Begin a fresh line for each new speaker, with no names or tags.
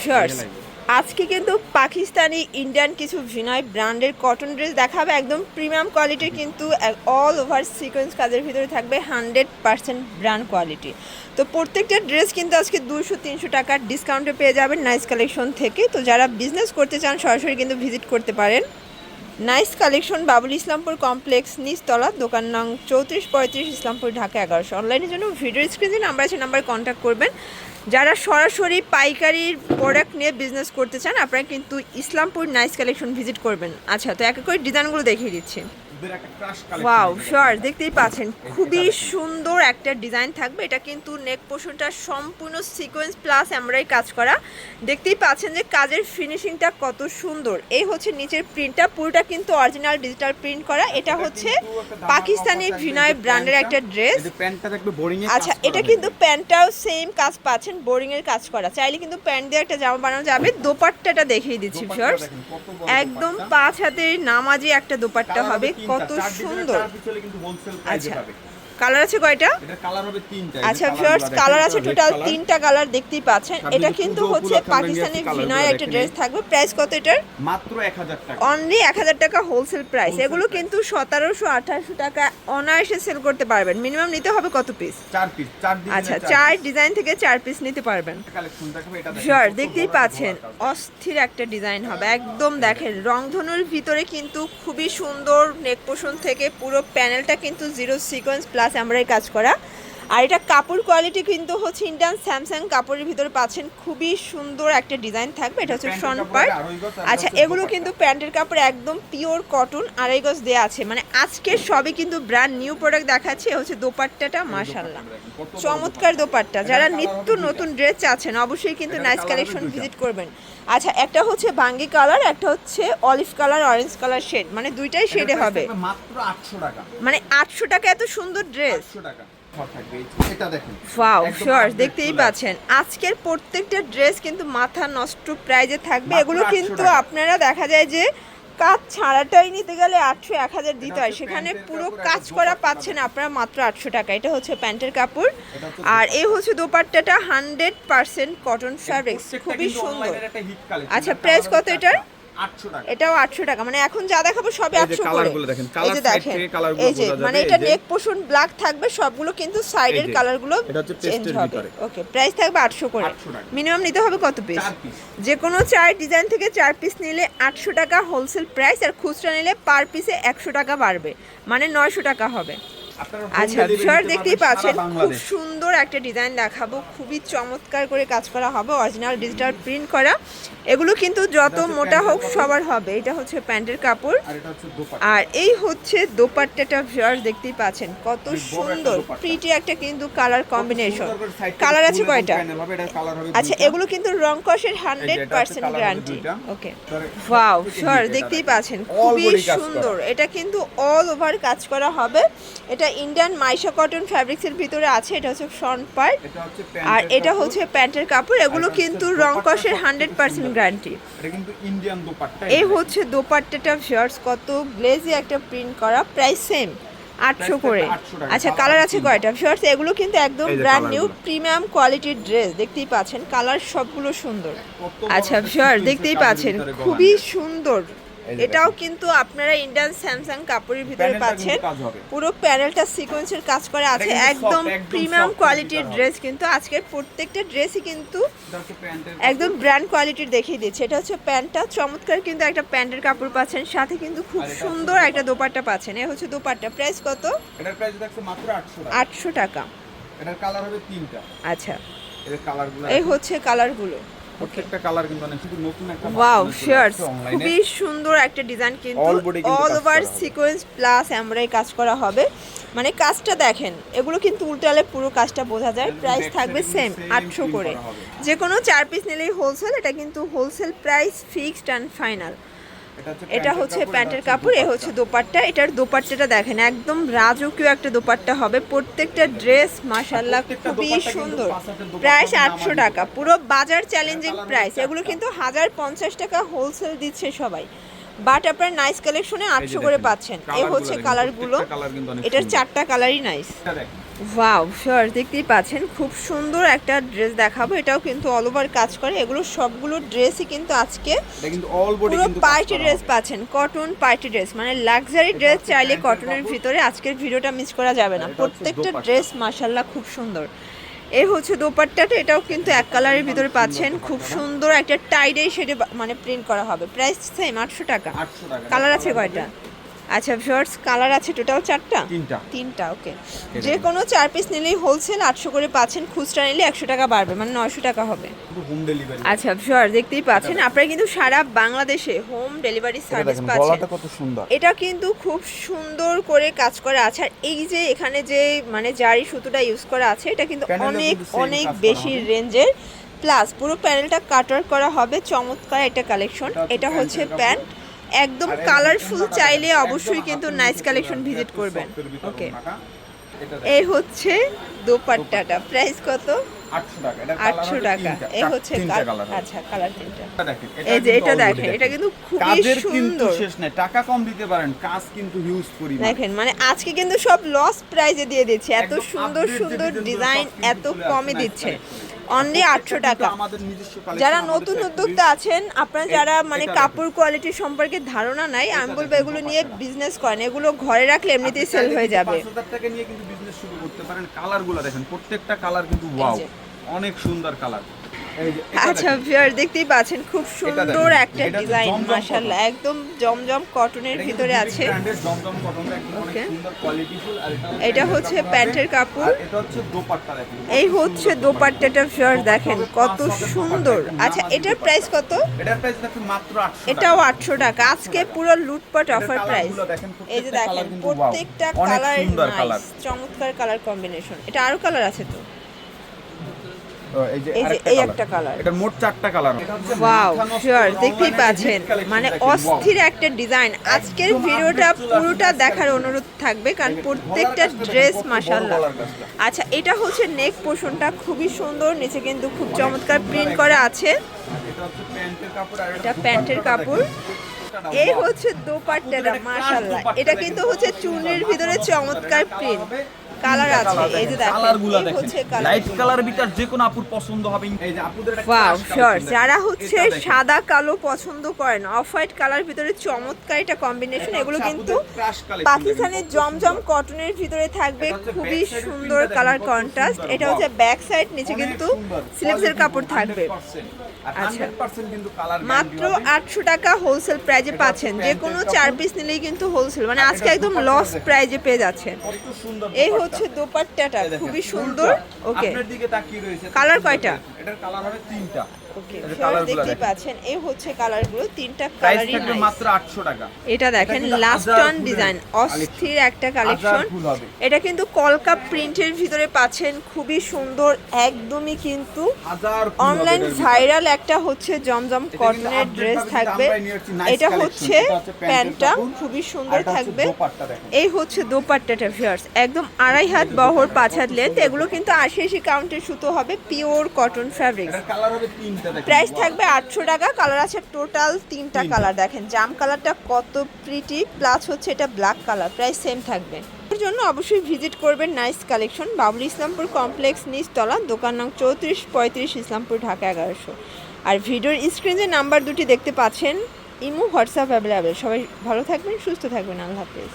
Viewers আজকে কিন্তু Pakistani Indian কিছু ভিনয় ব্র্যান্ডের কটন ড্রেস দেখাবে। একদম প্রিমিয়াম কোয়ালিটির কিন্তু অল ওভার সিকোয়েন্স কাজের ভিতরে থাকবে হান্ড্রেড পার্সেন্ট ব্র্যান্ড কোয়ালিটি তো প্রত্যেকটা ড্রেস কিন্তু আজকে দুশো তিনশো টাকার ডিসকাউন্টে পেয়ে যাবেন নাইস কালেকশন থেকে। তো যারা বিজনেস করতে চান সরাসরি কিন্তু ভিজিট করতে পারেন। Nice collection Babul Islampur complex, নিচতলা, দোকান নং চৌত্রিশ পঁয়ত্রিশ, ইসলামপুর, ঢাকা এগারোশো। অনলাইনের জন্য ভিডিও স্ক্রিনে নাম্বার আছে, নাম্বারে কন্ট্যাক্ট করবেন। যারা সরাসরি পাইকারির প্রোডাক্ট নিয়ে বিজনেস করতে চান, আপনারা কিন্তু ইসলামপুর নাইস কালেকশন ভিজিট করবেন। আচ্ছা তো এক এক করে ডিজাইনগুলো দেখিয়ে দিচ্ছি। ওয়াও শিওর দেখতেই পাচ্ছেন। খুবই সুন্দর একটা ডিজাইন থাকবে। এটা কিন্তু নেক সম্পূর্ণ সিকোয়েন্স প্লাস এমব্রয়ডারি কাজ করা। দেখতেই পাচ্ছেন যে কাজের ফিনিশিংটা কত সুন্দর। এই হচ্ছে নিচের প্রিন্টটা পুরোটা কিন্তু অরিজিনাল ডিজিটাল প্রিন্ট করা। এটা হচ্ছে পাকিস্তানি ভিনয় ব্র্যান্ডের একটা ড্রেস আচ্ছা এটা কিন্তু প্যান্টটাও সেম কাজ পাচ্ছেন বোরিং এর কাজ করা। চাইলে কিন্তু প্যান্ট দিয়ে একটা জামা বানানো যাবে। দোপাট্টাটা দেখিয়ে দিচ্ছি ভিউয়ার্স একদম পাঁচ হাতের নামাজি একটা দোপাট্টা হবে কত সুন্দর। আচ্ছা। কালার আছে কয়টা? আচ্ছা ভিউয়ার্স কালার আছে টোটাল তিনটা কালার দেখতেই পাচ্ছেন। এটা কিন্তু হচ্ছে পাকিস্তানি
নিয়ে
ভিনয় একটা ড্রেস থাকবে। প্রাইস কত এটার?
মাত্র 1000 টাকা।
অনলি এক হাজার টাকা হোলসেল প্রাইস এগুলো কিন্তু সতেরোশো আঠারোশো টাকা অনায়াসে সেল করতে পারবেন। মিনিমাম নিতে হবে কত পিস
চার পিস চার দিন
আচ্ছা চার ডিজাইন থেকে চার পিস নিতে পারবেন।
কত
দেখতেই পাচ্ছেন অস্থির একটা ডিজাইন হবে। একদম দেখেন রংধনুর ভিতরে কিন্তু খুবই সুন্দর নেক পোষণ থেকে পুরো প্যানেলটা কিন্তু জিরো সিকোয়েন্স প্লাস এমব্রয়ডারি কাজ করা আর এটা কাপড় কোয়ালিটি কিন্তু হচ্ছে ইন্ডিয়ান স্যামসাং কাপড়ের ভিতরে পাচ্ছেন খুবই সুন্দর একটা ডিজাইন থাকবে। এটা হচ্ছে ফ্রন্ট পার্ট আচ্ছা এগুলো কিন্তু প্যান্টের কাপড় একদম পিওর কটন আড়াই গজ দেওয়া আছে। মানে আজকে সবই কিন্তু ব্র্যান্ড নিউ প্রোডাক্ট দেখাচ্ছে হচ্ছে দোপাট্টাটা মাশাল্লাহ চমৎকার দোপাট্টা। যারা নিত্য নতুন ড্রেস চাচ্ছেন অবশ্যই কিন্তু নাইস কালেকশন ভিজিট করবেন। আচ্ছা একটা হচ্ছে বাঙ্গি কালার একটা হচ্ছে olive colour orange colour shade মানে দুইটাই শেডে হবে।
মাত্র 800 টাকা।
মানে আটশো টাকা এত সুন্দর ড্রেস
800 টাকা।
ওয়াও
একদম
দেখতেই পাচ্ছেন। আজকের প্রত্যেকটা ড্রেস কিন্তু মাথা নষ্ট প্রাইজে থাকবে। এগুলো কিন্তু আপনারা দেখা যায় যে কাজ ছাড়াটাই নিতে গেলে আটশো এক হাজার দিতে হয়। সেখানে পুরো কাজ করা পাচ্ছেন আপনারা মাত্র আটশো টাকা। এটা হচ্ছে প্যান্টের কাপড়। আর এই হচ্ছে দোপাট্টাটা হান্ড্রেড পার্সেন্ট কটন ফ্যাব্রিক্স খুবই সুন্দর। আচ্ছা,
colour
কত এটার?
800 টাকা।
এটাও আটশো টাকা। মানে এখন যা দেখাবো সবই আটশো করে। এই যে দেখেন এই যে মানে এটা। নেক পোর্শন ব্ল্যাক থাকবে সবগুলো কিন্তু সাইডের কালারগুলো চেঞ্জ হবে। ওকে প্রাইস থাকবে আটশো করে। মিনিমাম নিতে হবে কত পিস যে কোনো চার ডিজাইন থেকে চার পিস নিলে আটশো টাকা হোলসেল প্রাইস আর খুচরা নিলে পার পিসে একশো টাকা বাড়বে। মানে নয়শো টাকা হবে। আচ্ছা স্যার দেখতেই পাচ্ছেন খুব সুন্দর একটা ডিজাইন দেখাবো খুবই চমৎকার করে কাজ করা হবে অরিজিনাল ডিজিটাল প্রিন্ট করা। এগুলো কিন্তু যত মোটা হোক সবার হবে এটা হচ্ছে প্যান্টের কাপড়।
আর এটা হচ্ছে দোপাট্টা।
আর এই হচ্ছে দোপাট্টাটা ভিউয়ার্স দেখতেই পাচ্ছেন কত সুন্দর প্রিটি একটা কিন্তু কালার কম্বিনেশন কালার আছে কয়টা? আচ্ছা এগুলো কিন্তু রং কষের hundred percent guarantee okay wow sure দেখতেই পাচ্ছেন খুবই। সুন্দর এটা কিন্তু অল ওভার কাজ করা হবে। এটা ইন্ডিয়ান মাইশা কটন ফ্যাব্রিক্সের ভিতরে আছে এটা হচ্ছে ফ্রন্ট পার্ট আর এটা হচ্ছে প্যান্টের কাপড়। এগুলো কিন্তু রং কষের হান্ড্রেড পার্সেন্ট। গ্যারান্টি
এটা কিন্তু ইন্ডিয়ান দোপাট্টা
এই হচ্ছে দোপাট্টাটা ভিউয়ার্স কত গ্লেজি একটা প্রিন্ট করা প্রাইস সেম আটশো করে। আচ্ছা
কালার
আছে। কয়টা? ভিউয়ার্স এগুলো কিন্তু একদম ব্র্যান্ড নিউ প্রিমিয়াম কোয়ালিটির ড্রেস দেখতেই পাচ্ছেন। কালার সবগুলো সুন্দর। আচ্ছা
sequence
দেখতেই পাচ্ছেন। খুবই সুন্দর। এটাও কিন্তু আপনারা ইন্ডিয়ান স্যামসাং কাপড়ের ভিতরে পাচ্ছেন। পুরো প্যানেলটা সিকোয়েন্সের কাজ করে আছে। একদম প্রিমিয়াম কোয়ালিটির ড্রেস কিন্তু আজকের প্রত্যেকটা ড্রেসই কিন্তু একদম ব্র্যান্ড কোয়ালিটির দেখিয়ে দিচ্ছে। এটা হচ্ছে প্যান্টটা চমৎকার কিন্তু একটা প্যান্টের কাপড় পাচ্ছেন। সাথে কিন্তু খুব সুন্দর একটা দোপাট্টা। পাচ্ছেন। এ হচ্ছে দোপাট্টা। প্রাইস কত?
এটার প্রাইস থাকছে মাত্র 800 টাকা।
আটশো টাকা।
এটার কালার হবে তিনটা।
আচ্ছা।
এর কালারগুলো
এই হচ্ছে কালারগুলো
প্রত্যেকটা কালার কিন্তু অনেক কিন্তু নতুন একটা
ওয়াও
version চলে
শিওর
আসছে online-এ।
খুবই সুন্দর একটা ডিজাইন কিন্তু all over sequence plus embroidery কাজ করা হবে। মানে কাজটা দেখেন এগুলো কিন্তু উল্টালে পুরো কাজটা বোঝা যায়। প্রাইস থাকবে সেম আটশো করে।
করা
যে কোনো চার পিস নিলেই হোলসেল এটা কিন্তু wholesale price fixed and final এটা হচ্ছে প্যান্টের কাপড় এ হচ্ছে দোপাট্টা। এটার দোপাট্টাটা দেখেন একদম রাজকীয় একটা দোপাট্টা হবে। প্রত্যেকটা ড্রেস মাশাল্লাহ খুবই সুন্দর। প্রাইস আটশো টাকা। পুরো বাজার চ্যালেঞ্জিং প্রাইস। এগুলো কিন্তু হাজার পঞ্চাশ টাকা হোলসেল দিচ্ছে সবাই। বাট আপনার নাইস কালেকশনে আটশো করে পাচ্ছেন। এ হচ্ছে কালারগুলো এটার চারটা কালারই নাইস ওয়াও শিওর দেখতেই পাচ্ছেন। খুব সুন্দর একটা ড্রেস দেখাবো। এটাও কিন্তু অল ওভার কাজ করে। এগুলো সবগুলো ড্রেসই কিন্তু আজকে
এটা কিন্তু অল বডি
পুরো
কিন্তু
পার্টি ড্রেস পাচ্ছেন। কটন পার্টি ড্রেস মানে লাক্সারি ড্রেস চাইলে কটনের ভিতরে আজকের ভিডিওটা মিস করা যাবে না। প্রত্যেকটা ড্রেস মাশাল্লাহ খুব সুন্দর। এই হচ্ছে দোপাট্টাটা। এটাও কিন্তু এক কালারের ভিতরে পাচ্ছেন। খুব সুন্দর একটা টাইডাই শেডে মানে প্রিন্ট করা হবে। প্রাইস সেম আটশো টাকা।
800 টাকা।
কালার আছে কয়টা? আচ্ছা শর্টস কালার আছে টোটাল চারটা?
তিনটা।
তিনটা ওকে যে কোনো চার পিস নিলেই হোলসেল আটশো করে পাচ্ছেন খুচরা নিলে একশো টাকা বাড়বে মানে নয়শো টাকা হবে।
হোম ডেলিভারি
আচ্ছা শিওর দেখতেই পাচ্ছেন আপনারা কিন্তু সারা বাংলাদেশে হোম ডেলিভারি সার্ভিস পাচ্ছেন।
কত সুন্দর।
এটা কিন্তু খুব সুন্দর করে কাজ করা আছে আর এই যে এখানে যে মানে জারি সুতোটা ইউজ করা আছে এটা কিন্তু অনেক অনেক বেশি রেঞ্জের প্লাস পুরো প্যানেলটা কাটার করা হবে চমৎকার একটা কালেকশন
এটা হচ্ছে
প্যান্ট একদম কালারফুল চাইলে অবশ্যই কিন্তু নাইস কালেকশন ভিজিট করবেন। ওকে। এই হচ্ছে দোপাট্টাটা। প্রাইস কত?
800 টাকা। এটা
আটশো টাকা। এই হচ্ছে আচ্ছা কালার তিনটা। এই যে এটা দেখেন এটা কিন্তু খুবই সুন্দর।
শেষ নাই। টাকা কম দিতে পারেন কাজ কিন্তু হিউজ পরিমাণ।
দেখেন মানে আজকে কিন্তু সব লস প্রাইজে দিয়ে দিচ্ছে এত সুন্দর সুন্দর ডিজাইন এত কমে দিচ্ছে। অনলি আটশো টাকা। যারা নতুন। উদ্যোক্তা আছেন আপনারা যারা মানে কাপড় কোয়ালিটি সম্পর্কে ধারণা নাই আমি বলব এগুলো নিয়ে বিজনেস করেন এগুলো ঘরে রাখলে এমনিতেই সেল হয়ে যাবে।
টাকা নিয়ে কিন্তু বিজনেস শুরু করতে পারেন। কালারগুলো দেখেন প্রত্যেকটা কালার কিন্তু ওয়াও অনেক সুন্দর কালার
আচ্ছা। ভিউয়ার দেখতেই পাচ্ছেন খুব সুন্দর একটা ডিজাইন মাশাআল্লাহ একদম জমজম কটনের ভিতরে আছে।
জমজম কটনের কোয়ালিটিফুল আর এটা
হচ্ছে
প্যান্টের কাপড়। এটা হচ্ছে দোপাট্টা দেখেন
এই হচ্ছে দোপাট্টাটা ভিউয়ার দেখেন কত সুন্দর। আচ্ছা এটার প্রাইস কত?
এটার প্রাইস দেখুন মাত্র 800
এটাও আটশো টাকা। আজকে পুরো লুটপাট অফার প্রাইস এই যে দেখেন প্রত্যেকটা কালার
সুন্দর কালার।
চমৎকার কালার কম্বিনেশন এটা আরও কালার আছে তো?
এই যে
এই। একটা কালার
এটা মোট চারটা কালার
ওয়াও শিওর দেখতেই পাচ্ছেন। মানে অস্থির একটা ডিজাইন আজকের ভিডিওটা পুরোটা দেখার অনুরোধ থাকবে কারণ প্রত্যেকটা ড্রেস মাশাল্লাহ আচ্ছা এটা হচ্ছে নেক পোর্শনটা খুবই সুন্দর নিচে কিন্তু খুব চমৎকার প্রিন্ট করা আছে।
এটা প্যান্টের কাপড়
এই হচ্ছে দোপাট্টাটা মাশাল্লাহ এটা কিন্তু হচ্ছে চুনের ভিতরে চমৎকার প্রিন্ট কালার আছে এই যে দেখেন
কালারগুলো দেখেন।
হচ্ছে
লাইট কালার ভিতর যে কোনো আপুর পছন্দ হবে এই যে আপুদের একটা
ওয়াও শিওর যারা হচ্ছে সাদা কালো পছন্দ করেন অফ হোয়াইট কালার ভিতরে চমৎকার এটা কম্বিনেশন এগুলো কিন্তু পাকিস্তানের জমজম কটনের ভিতরে থাকবে খুবই সুন্দর কালার কন্ট্রাস্ট এটা হচ্ছে ব্যাক সাইড নিচে কিন্তু স্লিভসের কাপড় থাকবে। আচ্ছা।
100% কিন্তু কালার
মাত্র আটশো টাকা হোলসেল প্রাইজে পাচ্ছেন।
হচ্ছে
যে কোনো চার পিস নিলেই কিন্তু হোলসেল মানে আজকে একদম লস। প্রাইজে পেয়ে যাচ্ছেন। এই
দোপাট্টা।
হচ্ছে দোপাট্টাটা খুবই সুন্দর। ওকে
আপনার দিকে তাকিয়ে রয়েছে
কালার কয়টা?
এটার কালার হবে তিনটা।
দেখতেই পাচ্ছেন এই হচ্ছে কালারগুলো তিনটা কালারই
মাত্র 800 টাকা।
এটা দেখেন লাস্ট অন ডিজাইন অস্থির একটা কালেকশন এটা কিন্তু কলকা প্রিন্টের ভিতরে পাচ্ছেন খুবই সুন্দর একদমই কিন্তু অনলাইন ভাইরাল একটা হচ্ছে জমজম কটনের ড্রেস থাকবে। এটা হচ্ছে প্যান্টটা খুবই সুন্দর থাকবে। এই হচ্ছে দোপাট্টাটা ভিউয়ার্স একদম আড়াই হাত বহর পাঁচ হাত লেন্থ এগুলো কিন্তু আশি আশি কাউন্টের সুতো হবে পিওর কটন ফ্যাব্রিক্স
কালার হবে তিনটা
প্রাইস থাকবে আটশো টাকা কালার আছে টোটাল
তিনটা।
কালার দেখেন। জাম কালারটা কত প্রিটি প্লাস হচ্ছে এটা ব্ল্যাক কালার প্রাইস সেম থাকবে। এর জন্য অবশ্যই ভিজিট করবেন nice collection Babul Islampur complex নিচতলা দোকান নং চৌত্রিশ পঁয়ত্রিশ ইসলামপুর ঢাকা এগারোশো। আর ভিডিওর স্ক্রিনে নাম্বার দুটি দেখতে পাচ্ছেন ইমো হোয়াটসঅ্যাপ অ্যাভেলেবেল সবাই ভালো থাকবেন সুস্থ থাকবেন আল্লাহ হাফেজ।